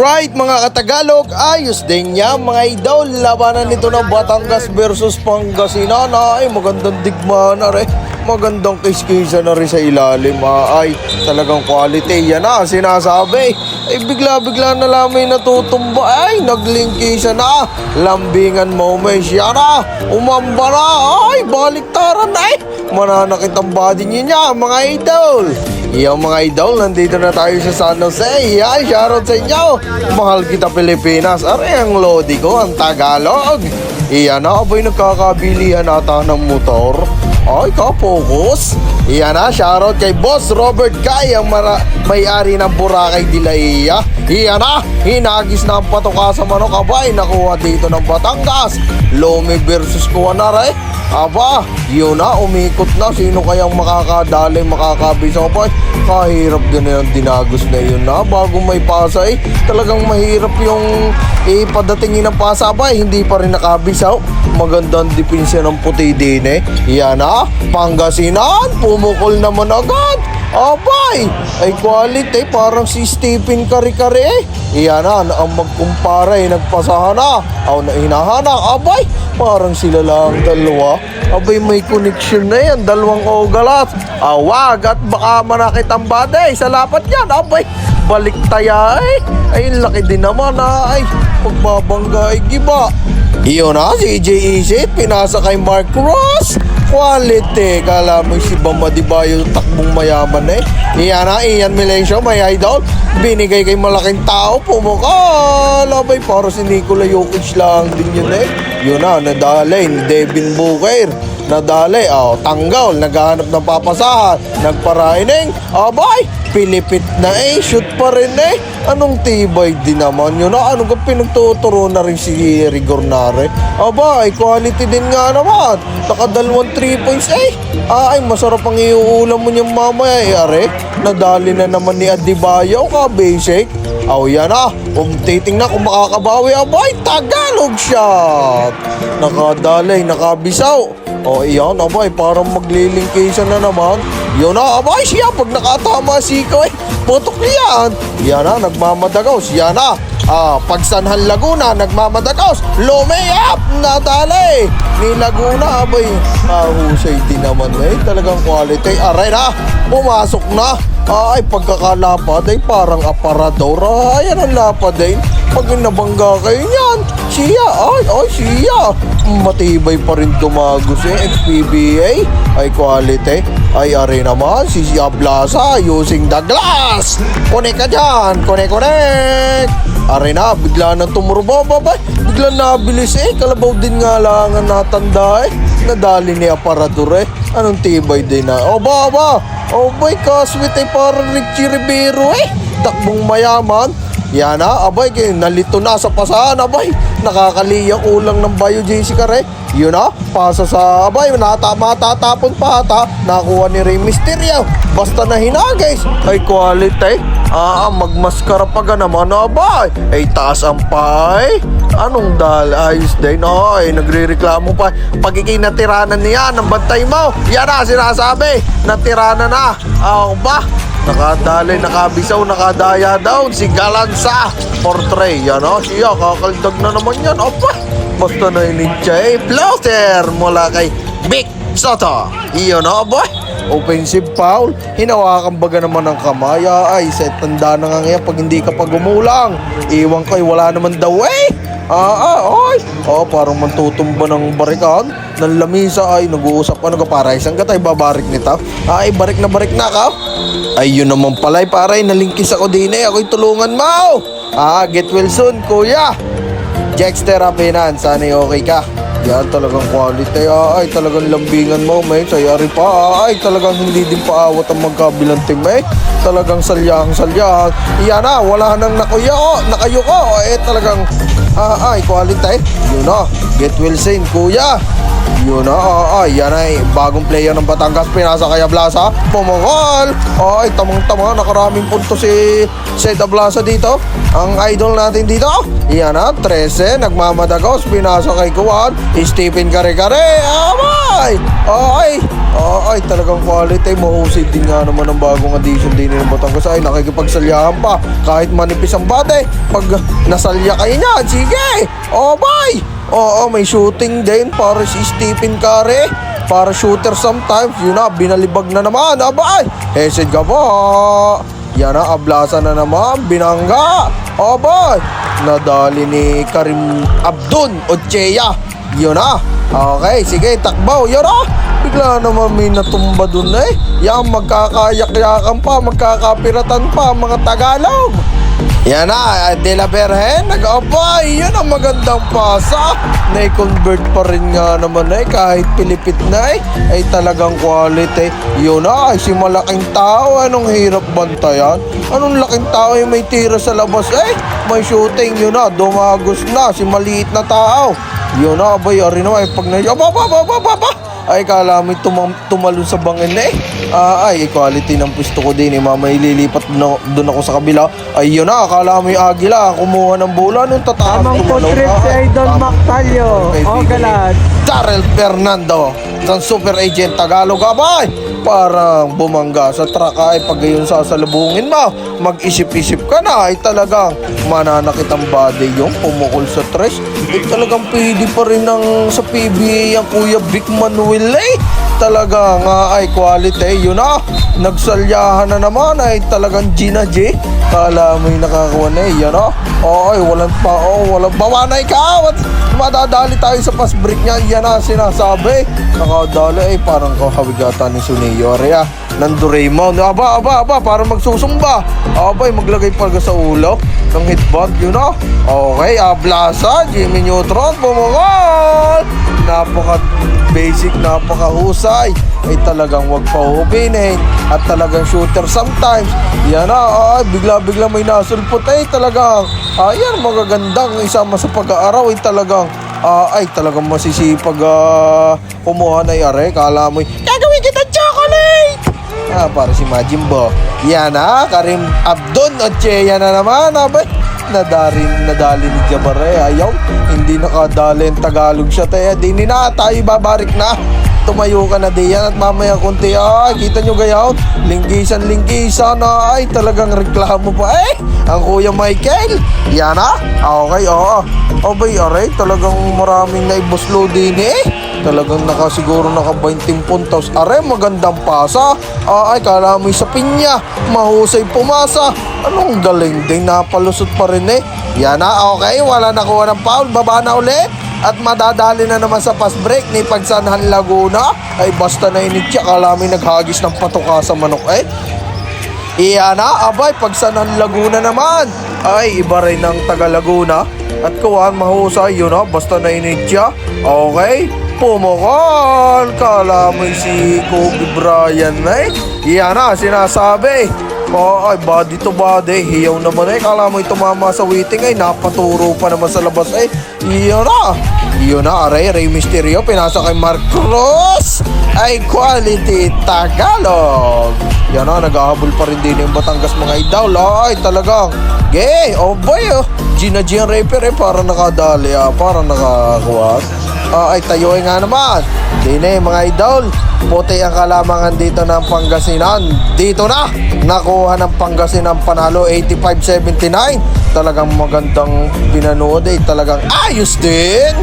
Right mga katagalog, ayos din niya mga idol. Labanan nito ng Batangas versus Pangasinan. Ay, magandang digma na rin. Magandang kiskisa na rin sa ilalim. Ay, talagang quality. Yan na, sinasabi. Ay, bigla-bigla na lang may natutumba. Ay, naglingkisa na. Lambingan moments. Yan na, umamba na. Ay, baliktaran eh. Mananakit ang body niya, mga idol. Yung mga idol, nandito na tayo sa San Jose. Yan, shoutout sa inyo. Mahal kita Pilipinas. Are ang lodi ko, ang Tagalog. Iyan na, aboy nagkakabilihan ata ng motor. Ay, kapokus. Iyan na, shoutout kay Boss Robert Kai, ang mara- may-ari ng Boracay Dilaiya. Iyan na, hinagis na ang patoka sa manok. Abay, nakuha dito ng Batangas. Lome versus Kuwanare. Aba, yun na, umikot na. Sino kayang makakadali, makakabisa pa? Kahirap din na yung dinagos na yun na. Bago may pasa eh, talagang mahirap yung ipadatingin ng pasa ba? eh, Hindi pa rin nakabisaw. Magandang depinsya ng puti din eh. Yan na, Pangasinan, pumukol naman agad. Abay, ay quality, parang si Stephen Kari-Kari eh. Iyan na, ang magkumpara eh, nagpasahan na. Aw na abay, parang sila lang dalawa. Abay, may connection na yan, dalawang ogalat. Awag at baka manakit ang baday sa lapat yan, abay. Balik taya eh. Ay, laki din naman ah. Ay, pagbabangga ay giba. Iyon na, si Jay Isit, pinasa kay Mark Ross. Quality, kala mo si Bamba Di Bayo takbong mayaman eh. Iyan na, Ian Milencio, may idol. Binigay kay malaking tao, pumukal. Abay, para si Nikola Jokic lang din yun eh. Yun na, nadalay ni Devin Booker. Nadali, oh, tanggal, naghahanap ng papasahan, nagparaining, abay, pilipit na eh, shoot pa rin eh. Anong tibay din naman yun? Ah, ano ka pinagtuturo na rin si Rigornare? Abay, quality din nga naman. Nakadalawang 3 points eh. Ay, masarap ang iuulam mo niyang mamaya eh, are. Nadali na naman ni Adibayo ka, basic. Aw, yan ah. Kung titingnan kung makakabawi, abay, Tagalog shot. Nakadalay, nakabisaw. O iyan, abay, parang maglilingkisa na naman. Yun na, abay siya, pag nakatama si Iko eh, putok yan. Yan na, nagmamadagaws. Yan na, ah, pagsanhan Laguna, nagmamadagaws. Lumeyap, nadali. Ni Laguna, abay, mahusay din naman eh. Talagang quality. Aray na, pumasok na. Ay, pagkakalapad ay parang aparador. Ay, yan ang lapad eh. Pag nabangga kayo niyan, siya, ay, ay, siya. Matibay pa rin dumagos eh, XPBA. Ay, quality. Ay, are naman, si Sia Plaza using the glass. Connect ka dyan, connect, connect. Are na, bigla nang tumurbo, babay. Bigla nabilis eh, kalabaw din nga lang ang natanda eh. Nadali ni Aparador eh. Anong tibay din na. O ba, ba. Oh boy, kaswit ay parang Richie Rivero eh. Takbong mayaman. Yan na, abay, nalito na sa pasahan, abay. Nakakaliya kulang ng Bayo JC Kare. Yun na, pasa sa abay, nata, matatapon pa ata. Nakuha ni Rey Mysterio. Basta na hinagis. Ay, quality. Ah, magmaskara pa ka naman, abay. Ay, taas ang pay. Anong dal? Ayos din. Ay, nagre-reklamo pa. Pagiging natiranan niya ng bantay mo. Yan na, sinasabi. Natiranan na. Ah, ba? Nakadali, nakabisaw, nakadaya down. Si Galanza. Portray. Yan o, siya. Kakaldag na naman yan. Opa. Basta na initya eh. Floater mula kay Big Soto. Iyon o, boy. Offensive foul. Hinawakan baga naman ng kamay. Ay, set tanda na nga ngayon pag hindi ka pa gumulang. Iwan ko, wala naman daw eh. Ah, ah, oy. Oh, parang mantutumba ng barikan. Ng lamisa ay nag-uusap ano ka para isang gatay babarik nito. Ay, barik na barik na ka. Ay, yun naman pala, paray, nalingkis ako din eh. Ako'y tulungan mo. Ah, get well soon, kuya. Jexter Apinan, sana okay ka. Yan talagang quality. Ah, ay, talagang lambingan mo, may sayari pa. Ah, ay, talagang hindi din paawat ang magkabilang team, eh. Talagang salyang salyang. Yan na, wala nang nakuya, oh, nakayo ko. Eh, talagang, ah, ay, quality. Yun na, get well soon, kuya. Yun na, ah, ay, yan ay, bagong player ng Batangas, pinasa kay Ablasa, pumukol. Ay, tamang-tama, nakaraming punto si Set Ablasa dito. Ang idol natin dito. Yan na, 13. Nagmamadagos. Pinasok kay Kuwan. Stephen Kare-Kare. Amay! Ay! Ay, talagang quality. Mahusay din nga naman ang bagong addition din ng Batangas. Ay, nakikipagsalyahan pa. Kahit manipis ang bate. Pag nasalya kayo niya, sige! Oh, bye! Oo, may shooting din para si Stephen Curry. Para shooter sometimes. Yun na, binalibag na naman. Abay! Hesed ka po. Yan na, ablasa na naman. Binangga. Abay! Nadali ni Karim Abdun Ocheya. Yun na. Okay, sige, takbaw. Yun na. Bigla naman may natumba dun eh. Yan, magkakayak-yakan pa, magkakapiratan pa mga Tagalog. Yan na, De La Berhen, nag-abay, yun ang magandang pasa. Na-convert pa rin nga naman eh, kahit pilipit na eh, ay talagang quality. Yun na, ay si malaking tao, anong hirap bantayan? Anong laking tao ay may tira sa labas eh? May shooting, yun na, dumagos na, si maliit na tao. Yun na, abay, ari naman, eh, pag na, aba, aba, aba, aba, aba. Ay, kala mo tumam, tumalon sa bangin na eh. Ah, ay, quality ng pwesto ko din eh. Mama, ililipat doon, doon ako sa kabila. Ay, yun na, akala mo yung agila. Kumuha ng bola nung tataas. Tamang food trip na. si Ay, Idol. Mactalio. O ni galad. Darrell Fernando ng Super Agent Tagalog abay parang bumangga sa truck ay pag gayon sasalubungin mo mag-isip-isip ka na ay talagang mananakit ang body yung pumukol sa tres. Ay talagang pwede pa rin ng sa PBA ang Kuya Vic Manuel eh. Talaga nga ay quality yun na nagsalyahan na naman ay talagang Gina J. Kala mo yung nakakuha na eh yan o oo ay walang pa oh, walang bawanay ka What? Madadali tayo sa fast break niya. Yan na sinasabi. Nakadali ay parang kahawigatan ni Suneo Area. Ng Doraemon aba aba aba para magsusumba. Abay maglagay pa sa ulo ng headband yun na okay ablasa Jimmy Neutron bumungol napaka basic napakahusay. Ay talagang wag pauhubinin at talagang shooter sometimes. Yan na ay bigla bigla may nasulpot. Ay talagang ayan magagandang isama sa pag-aaraw ay talagang ah, ay talagang masisipag ah, kumuha na yare kala mo gagawin kita chocolate Ah, para si Majimbo. Yan na, Karim Abdon Ocheya na naman. Abay, nadarin, nadali ni Jabare. Ayaw, hindi nakadali ang Tagalog siya. Taya, di na, tayo babarik na. Tumayo ka na diyan at mamaya kunti. Ay, kita nyo gayaw. Linggisan, linggisan. Ay, talagang reklamo pa. Eh, ang Kuya Michael. Yan. Ah, Okay, oo. Abay, aray, talagang maraming naibuslo din eh. Talagang nakasiguro naka 20 puntos. Are, magandang pasa. Ah, ay, kala mo sa pinya. Mahusay pumasa. Anong galing din. Napalusot pa rin eh. Yan na, okay. Wala nakuha ng foul. Baba na ulit. At madadali na naman sa fast break ni Pagsanhan Laguna. Ay, basta na initya. Kala mo yung naghagis ng patuka sa manok eh. Iya na, abay, pagsanan Laguna naman. Ay, iba rin ng taga Laguna. At kuwan mahusay, yun na, basta nainit siya. Okay, pumukol. Kala mo yung si Kobe Bryant na eh. Iya na, sinasabi. Ay, body to body. Hiyaw naman eh. Kala mo tumama sa waiting ay napaturo pa naman sa labas eh. Iyon na. Iyon na, aray, Rey Mysterio. Pinasa kay Mark Cruz. Ay, quality Tagalog. Yan na, naghahabol pa rin din yung Batangas mga idol. Ay, talagang. Gay, oh boy, oh. Gina Gian Raper eh, para nakadali ah, para nakakuha. Ah, ay, tayoy nga naman. Di na eh, mga idol. Puti ang kalamangan dito ng Pangasinan. Dito na, nakuha ng Pangasinan panalo 85-79. Talagang magandang pinanood eh. Talagang ayos din.